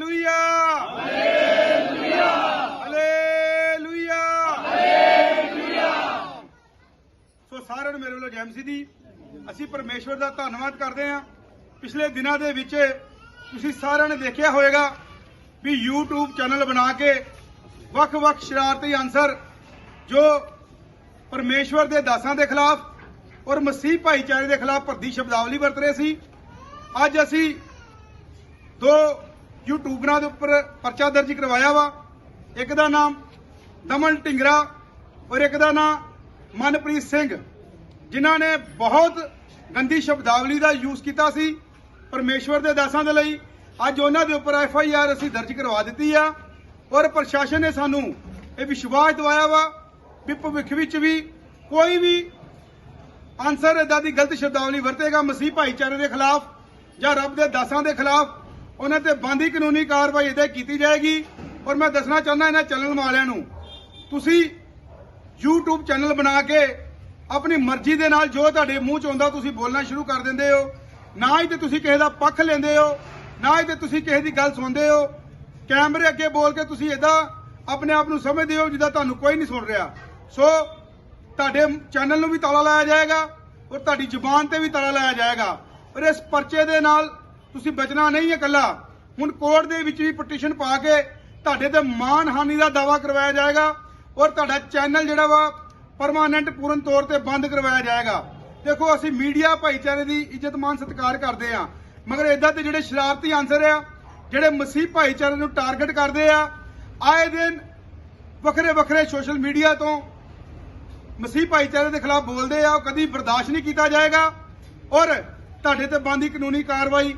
Hallelujah hallelujah hallelujah ਸੋ ਸਾਰਿਆਂ ਨੂੰ ਮੇਰੇ ਵੱਲੋਂ ਜੈ ਮਸੀਹ ਦੀ ਅਸੀਂ ਪਰਮੇਸ਼ਵਰ ਦਾ ਧੰਨਵਾਦ ਕਰਦੇ ਹਾਂ। ਪਿਛਲੇ ਦਿਨਾਂ ਦੇ ਵਿੱਚ ਤੁਸੀਂ ਸਾਰਿਆਂ ਨੇ ਦੇਖਿਆ ਹੋਵੇਗਾ ਵੀ YouTube ਚੈਨਲ ਬਣਾ ਕੇ ਵੱਖ-ਵੱਖ ਸ਼ਰਾਰਤੀ ਆਨਸਰ ਜੋ ਪਰਮੇਸ਼ਵਰ ਦੇ ਦਾਸਾਂ ਦੇ ਖਿਲਾਫ ਔਰ ਮਸੀਹ ਭਾਈਚਾਰੇ ਦੇ ਖਿਲਾਫ ਭੱਦੀ ਸ਼ਬਦਾਵਲੀ ਵਰਤ ਰਹੇ ਸੀ। ਅੱਜ ਅਸੀਂ ਦੋ ਯੂਟਿਊਬਰਾਂ ਦੇ ਉੱਪਰ ਪਰਚਾ ਦਰਜ ਕਰਵਾਇਆ ਵਾ। ਇੱਕ ਦਾ ਨਾਮ ਦਮਨ ਢਿੰਗਰਾ ਔਰ ਇੱਕ ਦਾ ਨਾਮ ਮਨਪ੍ਰੀਤ ਸਿੰਘ, ਜਿਨ੍ਹਾਂ ਨੇ ਬਹੁਤ ਗੰਦੀ ਸ਼ਬਦਾਵਲੀ ਦਾ ਯੂਜ਼ ਕੀਤਾ ਸੀ ਪਰਮੇਸ਼ਵਰ ਦੇ ਦਾਸਾਂ ਦੇ ਲਈ। ਅੱਜ ਉਹਨਾਂ ਦੇ ਉੱਪਰ ਐਫ ਆਈ ਆਰ ਅਸੀਂ ਦਰਜ ਕਰਵਾ ਦਿੱਤੀ ਆ ਔਰ ਪ੍ਰਸ਼ਾਸਨ ਨੇ ਸਾਨੂੰ ਇਹ ਵਿਸ਼ਵਾਸ ਦਿਵਾਇਆ ਵਾ ਵੀ ਭਵਿੱਖ ਵਿੱਚ ਵੀ ਕੋਈ ਵੀ ਅਨਸਰ ਇਦਾਂ ਦੀ ਗਲਤ ਸ਼ਬਦਾਵਲੀ ਵਰਤੇਗਾ ਮਸੀਹ ਭਾਈਚਾਰੇ ਦੇ ਖਿਲਾਫ ਜਾਂ ਰੱਬ ਦੇ ਦਾਸਾਂ ਦੇ ਖਿਲਾਫ। ਉਹਨਾਂ ਤੇ ਬੰਦੀ ਕਾਨੂੰਨੀ ਕਾਰਵਾਈ ਇਹਦੇ ਕੀਤੀ ਜਾਏਗੀ। ਔਰ ਮੈਂ ਦੱਸਣਾ ਚਾਹੁੰਦਾ ਇਹਨਾਂ ਚੈਨਲ ਵਾਲਿਆਂ ਨੂੰ, ਤੁਸੀਂ YouTube ਚੈਨਲ ਬਣਾ ਕੇ ਆਪਣੀ ਮਰਜ਼ੀ ਦੇ ਨਾਲ ਜੋ ਤੁਹਾਡੇ ਮੂੰਹ ਚ ਆਉਂਦਾ ਤੁਸੀਂ ਬੋਲਣਾ ਸ਼ੁਰੂ ਕਰ ਦਿੰਦੇ ਹੋ। ਨਾ ਹੀ ਤੇ ਤੁਸੀਂ ਕਿਸੇ ਦਾ ਪੱਖ ਲੈਂਦੇ ਹੋ, ਨਾ ਹੀ ਤੇ ਤੁਸੀਂ ਕਿਸੇ ਦੀ ਗੱਲ ਸੁਣਦੇ ਹੋ। ਕੈਮਰੇ ਅੱਗੇ ਬੋਲ ਕੇ ਤੁਸੀਂ ਇਦਾਂ ਆਪਣੇ ਆਪ ਨੂੰ ਸਮਝਦੇ ਹੋ ਜਿੱਦਾਂ ਤੁਹਾਨੂੰ ਕੋਈ ਨਹੀਂ ਸੁਣ ਰਿਹਾ। ਸੋ ਤੁਹਾਡੇ ਚੈਨਲ ਨੂੰ ਵੀ ਤਾਲਾ ਲਾਇਆ ਜਾਏਗਾ ਔਰ ਤੁਹਾਡੀ ਜ਼ੁਬਾਨ ਤੇ ਵੀ ਤਾਲਾ ਲਾਇਆ ਜਾਏਗਾ। ਔਰ ਇਸ ਪਰਚੇ ਦੇ ਨਾਲ ਤੁਸੀਂ ਬਚਣਾ ਨਹੀਂ ਹੈ ਇਕੱਲਾ। ਹੁਣ ਕੋਰਟ ਦੇ ਵਿੱਚ ਵੀ ਪਟੀਸ਼ਨ ਪਾ ਕੇ ਤੁਹਾਡੇ ਤੇ ਮਾਨਹਾਨੀ ਦਾ ਦਾਵਾ ਕਰਵਾਇਆ ਜਾਏਗਾ ਔਰ ਤੁਹਾਡਾ ਚੈਨਲ ਜਿਹੜਾ ਵਾ ਪਰਮਾਨੈਂਟ ਪੂਰਨ ਤੌਰ ਤੇ ਬੰਦ ਕਰਵਾਇਆ ਜਾਏਗਾ। ਦੇਖੋ, ਅਸੀਂ ਮੀਡੀਆ ਭਾਈਚਾਰੇ ਦੀ ਇੱਜ਼ਤ ਮਾਨ ਸਤਿਕਾਰ ਕਰਦੇ ਆ ਮਗਰ ਇਦਾਂ ਦੇ ਜਿਹੜੇ ਸ਼ਰਾਰਤੀ ਆਂਸਰ ਆ, ਜਿਹੜੇ ਮਸੀਹ ਭਾਈਚਾਰੇ ਨੂੰ ਟਾਰਗੇਟ ਕਰਦੇ ਆ, ਆਏ ਦਿਨ ਵੱਖਰੇ ਵੱਖਰੇ ਸੋਸ਼ਲ ਮੀਡੀਆ ਤੋਂ ਮਸੀਹ ਭਾਈਚਾਰੇ ਦੇ ਖਿਲਾਫ ਬੋਲਦੇ ਆ, ਉਹ ਕਦੀ ਬਰਦਾਸ਼ਤ ਨਹੀਂ ਕੀਤਾ ਜਾਏਗਾ ਔਰ ਤੁਹਾਡੇ ਤੇ ਬੰਦੀ ਕਾਨੂੰਨੀ ਕਾਰਵਾਈ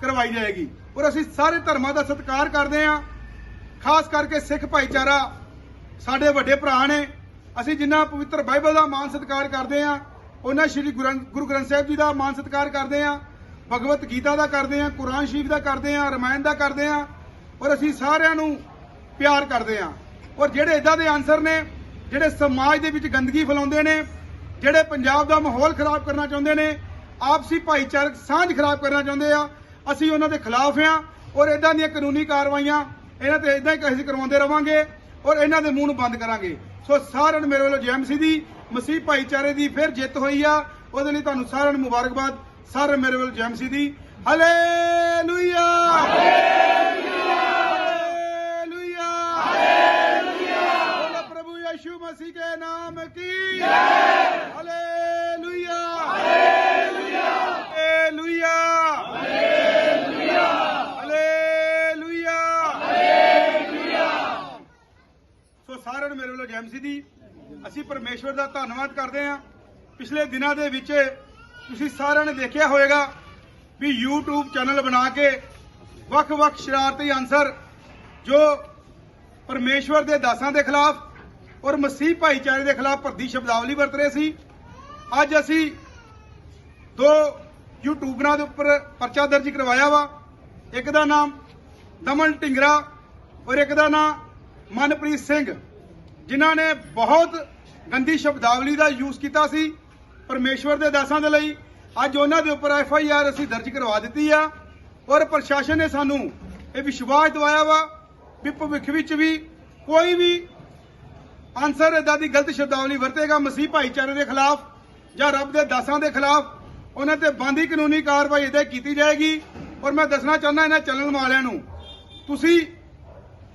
ਕਰਵਾਈ ਜਾਏਗੀ। ਔਰ ਅਸੀਂ ਸਾਰੇ ਧਰਮਾਂ ਦਾ ਸਤਿਕਾਰ ਕਰਦੇ ਹਾਂ। ਖਾਸ ਕਰਕੇ ਸਿੱਖ ਭਾਈਚਾਰਾ ਸਾਡੇ ਵੱਡੇ ਭਰਾ ਨੇ। ਅਸੀਂ ਜਿੰਨਾ ਪਵਿੱਤਰ ਬਾਈਬਲ ਦਾ ਮਾਨ ਸਤਿਕਾਰ ਕਰਦੇ ਹਾਂ ਉਹਨਾਂ ਸ਼੍ਰੀ ਗੁਰੂ ਗੁਰੂ ਗ੍ਰੰਥ ਸਾਹਿਬ ਜੀ ਦਾ ਮਾਨ ਸਤਿਕਾਰ ਕਰਦੇ ਹਾਂ, ਭਗਵਤ ਗੀਤਾ ਦਾ ਕਰਦੇ ਹਾਂ, ਕੁਰਾਨ ਸ਼ਰੀਫ ਦਾ ਕਰਦੇ ਹਾਂ, ਰਮਾਇਣ ਦਾ ਕਰਦੇ ਹਾਂ, ਔਰ ਅਸੀਂ ਸਾਰਿਆਂ ਨੂੰ ਪਿਆਰ ਕਰਦੇ ਹਾਂ। ਔਰ ਜਿਹੜੇ ਇਦਾਂ ਦੇ ਆਨਸਰ ਨੇ, ਜਿਹੜੇ ਸਮਾਜ ਦੇ ਵਿੱਚ ਗੰਦਗੀ ਫੈਲਾਉਂਦੇ ਨੇ, ਜਿਹੜੇ ਪੰਜਾਬ ਦਾ ਮਾਹੌਲ ਖਰਾਬ ਕਰਨਾ ਚਾਹੁੰਦੇ ਨੇ, ਆਪਸੀ ਭਾਈਚਾਰਕ ਸਾਂਝ ਖਰਾਬ ਕਰਨਾ ਚਾਹੁੰਦੇ ਆ ਅਸੀਂ ਉਹਨਾਂ ਦੇ ਖਿਲਾਫ ਆ ਔਰ ਇਦਾਂ ਦੀਆਂ ਕਾਨੂੰਨੀ ਕਾਰਵਾਈਆਂ ਇਹਨਾਂ ਤੇ ਇਦਾਂ ਹੀ ਅਸੀਂ ਕਰਵਾਉਂਦੇ ਰਵਾਂਗੇ ਔਰ ਇਹਨਾਂ ਦੇ ਮੂੰਹ ਨੂੰ ਬੰਦ ਕਰਾਂਗੇ। ਸੋ ਸਾਰਿਆਂ ਨੂੰ ਮੇਰੇ ਵੱਲੋਂ ਜੈਮਸੀ ਦੀ, ਮਸੀਹ ਭਾਈਚਾਰੇ ਦੀ ਫਿਰ ਜਿੱਤ ਹੋਈ ਆ। ਉਹਦੇ ਲਈ ਤੁਹਾਨੂੰ ਸਾਰਿਆਂ ਨੂੰ ਮੁਬਾਰਕਬਾਦ। ਸਾਰੇ ਮੇਰੇ ਵੱਲੋਂ ਜੈਮਸੀ ਦੀ। ਹਾਲੇਲੂਇਆ! ਨੂੰ ਦੀ ਅਸੀਂ ਪਰਮੇਸ਼ਵਰ ਦਾ ਧੰਨਵਾਦ ਕਰਦੇ ਹਾਂ। ਪਿਛਲੇ ਦਿਨਾਂ ਦੇ ਵਿੱਚ ਤੁਸੀਂ ਸਾਰਿਆਂ ਨੇ ਦੇਖਿਆ ਹੋਵੇਗਾ ਵੀ YouTube ਚੈਨਲ ਬਣਾ ਕੇ ਵੱਖ-ਵੱਖ ਸ਼ਰਾਰਤੀ ਅਨਸਰ ਜੋ ਪਰਮੇਸ਼ਵਰ ਦੇ ਦਾਸਾਂ ਦੇ ਖਿਲਾਫ ਔਰ ਮਸੀਹ ਭਾਈਚਾਰੇ ਦੇ ਖਿਲਾਫ ਭੱਦੀ ਸ਼ਬਦਾਵਲੀ ਵਰਤ ਰਹੇ ਸੀ। ਅੱਜ ਅਸੀਂ ਦੋ ਯੂਟਿਊਬਰਾਂ ਦੇ ਉੱਪਰ ਪਰਚਾ ਦਰਜ ਕਰਵਾਇਆ ਵਾ। ਇੱਕ ਦਾ ਨਾਮ ਦਮਨ ਢਿੰਗਰਾ ਔਰ ਇੱਕ ਦਾ ਨਾਮ ਮਨਪ੍ਰੀਤ ਸਿੰਘ। ਜਿਨ੍ਹਾਂ ਨੇ ਬਹੁਤ ਗੰਦੀ ਸ਼ਬਦਾਵਲੀ ਦਾ ਯੂਜ਼ ਕੀਤਾ ਸੀ ਪਰਮੇਸ਼ਵਰ ਦੇ ਦਾਸਾਂ ਦੇ ਲਈ। ਅੱਜ ਉਹਨਾਂ ਦੇ ਉੱਪਰ ਐਫ ਆਈ ਆਰ ਅਸੀਂ ਦਰਜ ਕਰਵਾ ਦਿੱਤੀ ਆ ਔਰ ਪ੍ਰਸ਼ਾਸਨ ਨੇ ਸਾਨੂੰ ਇਹ ਵਿਸ਼ਵਾਸ ਦਿਵਾਇਆ ਵਾ ਵੀ ਭਵਿੱਖ ਵਿੱਚ ਵੀ ਕੋਈ ਵੀ ਆਨਸਰ ਇਦਾਂ ਦੀ ਗਲਤ ਸ਼ਬਦਾਵਲੀ ਵਰਤੇਗਾ ਮਸੀਹ ਭਾਈਚਾਰੇ ਦੇ ਖਿਲਾਫ ਜਾਂ ਰੱਬ ਦੇ ਦਾਸਾਂ ਦੇ ਖਿਲਾਫ। ਉਹਨਾਂ ਤੇ ਬੰਦੀ ਕਾਨੂੰਨੀ ਕਾਰਵਾਈ ਇਹਦੇ ਕੀਤੀ ਜਾਏਗੀ। ਔਰ ਮੈਂ ਦੱਸਣਾ ਚਾਹੁੰਦਾ ਇਹਨਾਂ ਚੈਨਲ ਵਾਲਿਆਂ ਨੂੰ, ਤੁਸੀਂ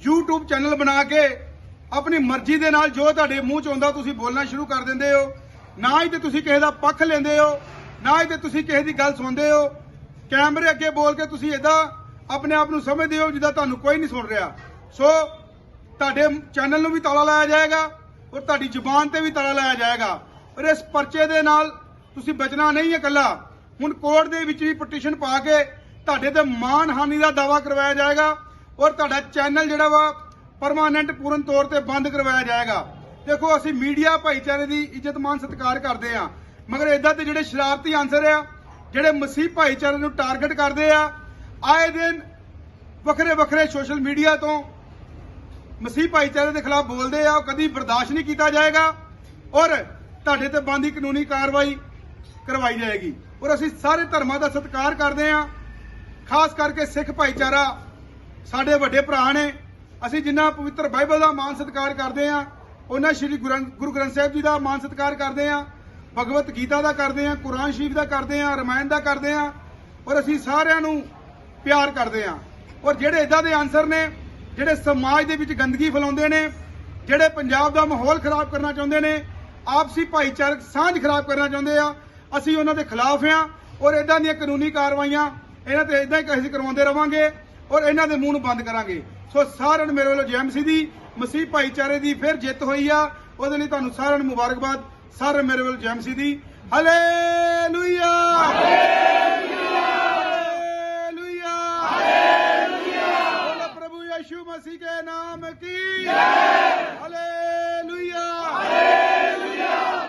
YouTube ਚੈਨਲ ਬਣਾ ਕੇ ਆਪਣੀ ਮਰਜ਼ੀ ਦੇ ਨਾਲ ਜੋ ਤੁਹਾਡੇ ਮੂੰਹ ਚ ਆਉਂਦਾ ਤੁਸੀਂ ਬੋਲਣਾ ਸ਼ੁਰੂ ਕਰ ਦਿੰਦੇ ਹੋ। ਨਾ ਹੀ ਤੇ ਤੁਸੀਂ ਕਿਸੇ ਦਾ ਪੱਖ ਲੈਂਦੇ ਹੋ, ਨਾ ਹੀ ਤੇ ਤੁਸੀਂ ਕਿਸੇ ਦੀ ਗੱਲ ਸੁਣਦੇ ਹੋ। ਕੈਮਰੇ ਅੱਗੇ ਬੋਲ ਕੇ ਤੁਸੀਂ ਇਦਾਂ ਆਪਣੇ ਆਪ ਨੂੰ ਸਮਝਦੇ ਹੋ ਜਿੱਦਾਂ ਤੁਹਾਨੂੰ ਕੋਈ ਨਹੀਂ ਸੁਣ ਰਿਹਾ। ਸੋ ਤੁਹਾਡੇ ਚੈਨਲ ਨੂੰ ਵੀ ਤਾਲਾ ਲਾਇਆ ਜਾਏਗਾ ਔਰ ਤੁਹਾਡੀ ਜ਼ੁਬਾਨ ਤੇ ਵੀ ਤਾਲਾ ਲਾਇਆ ਜਾਏਗਾ। ਔਰ ਇਸ ਪਰਚੇ ਦੇ ਨਾਲ ਤੁਸੀਂ ਬਚਣਾ ਨਹੀਂ ਹੈ ਇਕੱਲਾ। ਹੁਣ ਕੋਰਟ ਦੇ ਵਿੱਚ ਵੀ ਪਟੀਸ਼ਨ ਪਾ ਕੇ ਤੁਹਾਡੇ ਤੇ ਮਾਨਹਾਨੀ ਦਾ ਦਾਵਾ ਕਰਵਾਇਆ ਜਾਏਗਾ ਔਰ ਤੁਹਾਡਾ ਚੈਨਲ ਜਿਹੜਾ ਵਾ ਪਰਮਾਨੈਂਟ ਪੂਰਨ ਤੌਰ ਤੇ ਬੰਦ ਕਰਵਾਇਆ ਜਾਏਗਾ। ਦੇਖੋ, ਅਸੀਂ ਮੀਡੀਆ ਭਾਈਚਾਰੇ ਦੀ ਇੱਜ਼ਤਮਾਨ ਸਤਿਕਾਰ ਕਰਦੇ ਆ ਮਗਰ ਇਦਾਂ ਦੇ ਜਿਹੜੇ ਸ਼ਰਾਰਤੀ ਅਨਸਰ ਆ, ਜਿਹੜੇ ਮਸੀਹ ਭਾਈਚਾਰੇ ਨੂੰ ਟਾਰਗੇਟ ਕਰਦੇ ਆ, ਆਏ ਦਿਨ ਵੱਖਰੇ ਵੱਖਰੇ ਸੋਸ਼ਲ ਮੀਡੀਆ ਤੋਂ ਮਸੀਹ ਭਾਈਚਾਰੇ ਦੇ ਖਿਲਾਫ ਬੋਲਦੇ ਆ, ਉਹ ਕਦੀ ਬਰਦਾਸ਼ਤ ਨਹੀਂ ਕੀਤਾ ਜਾਏਗਾ ਔਰ ਤੁਹਾਡੇ ਤੇ ਬੰਦੀ ਕਾਨੂੰਨੀ ਕਾਰਵਾਈ ਕਰਵਾਈ ਜਾਏਗੀ। ਔਰ ਅਸੀਂ ਸਾਰੇ ਧਰਮਾਂ ਦਾ ਸਤਿਕਾਰ ਕਰਦੇ ਆ ਖਾਸ ਕਰਕੇ ਸਿੱਖ ਭਾਈਚਾਰਾ ਸਾਡੇ ਵੱਡੇ ਭਰਾ ਨੇ ਅਸੀਂ ਜਿੰਨਾ ਪਵਿੱਤਰ ਬਾਈਬਲ ਦਾ ਮਾਨ ਸਤਿਕਾਰ ਕਰਦੇ ਆ ਉਹਨਾਂ ਸ਼੍ਰੀ ਗੁਰੂ ਗ੍ਰੰਥ- ਗੁਰੂ ਗ੍ਰੰਥ ਸਾਹਿਬ ਜੀ ਦਾ ਮਾਨ ਸਤਿਕਾਰ ਕਰਦੇ ਆ ਭਗਵਤ ਗੀਤਾ ਦਾ ਕਰਦੇ ਆ ਕੁਰਾਨ ਸ਼ਰੀਫ ਦਾ ਕਰਦੇ ਆ ਰਮਾਇਣ ਦਾ ਕਰਦੇ ਆ ਔਰ ਅਸੀਂ ਸਾਰਿਆਂ ਨੂੰ ਪਿਆਰ ਕਰਦੇ ਆ ਔਰ ਜਿਹੜੇ ਇਦਾਂ ਦੇ ਆਨਸਰ ਨੇ, ਜਿਹੜੇ ਸਮਾਜ ਦੇ ਵਿੱਚ ਗੰਦਗੀ ਫੈਲਾਉਂਦੇ ਨੇ, ਜਿਹੜੇ ਪੰਜਾਬ ਦਾ ਮਾਹੌਲ ਖਰਾਬ ਕਰਨਾ ਚਾਹੁੰਦੇ ਨੇ, ਆਪਸੀ ਭਾਈਚਾਰਕ ਸਾਂਝ ਖਰਾਬ ਕਰਨਾ ਚਾਹੁੰਦੇ ਆ, ਅਸੀਂ ਉਹਨਾਂ ਦੇ ਖਿਲਾਫ ਆ ਔਰ ਇਦਾਂ ਦੀਆਂ ਕਾਨੂੰਨੀ ਕਾਰਵਾਈਆਂ ਇਹਨਾਂ ਤੇ ਇਦਾਂ ਹੀ ਅਸੀਂ ਕਰਵਾਉਂਦੇ ਰਵਾਂਗੇ, ਔਰ ਇਹਨਾਂ ਦੇ ਮੂੰਹ ਨੂੰ ਬੰਦ ਕਰਾਂਗੇ। ਸੋ ਸਾਰਿਆਂ ਨੂੰ ਮੇਰੇ ਵੱਲੋਂ ਜੈਮਸੀ ਦੀ, ਮਸੀਹ ਭਾਈਚਾਰੇ ਦੀ ਫਿਰ ਜਿੱਤ ਹੋਈ ਆ। ਉਹਦੇ ਲਈ ਤੁਹਾਨੂੰ ਸਾਰਿਆਂ ਨੂੰ ਮੁਬਾਰਕਬਾਦ। ਸਾਰੇ ਮੇਰੇ ਵੱਲੋਂ ਜੈਮਸੀ ਦੀ। ਹਾਲੇਲੂਇਆ ਹਾਲੇਲੂਇਆ ਹਾਲੇਲੂਇਆ ਪ੍ਰਭੂ ਯਿਸੂ ਮਸੀਹ ਦੇ ਨਾਮ ਕੀ? ਜੈ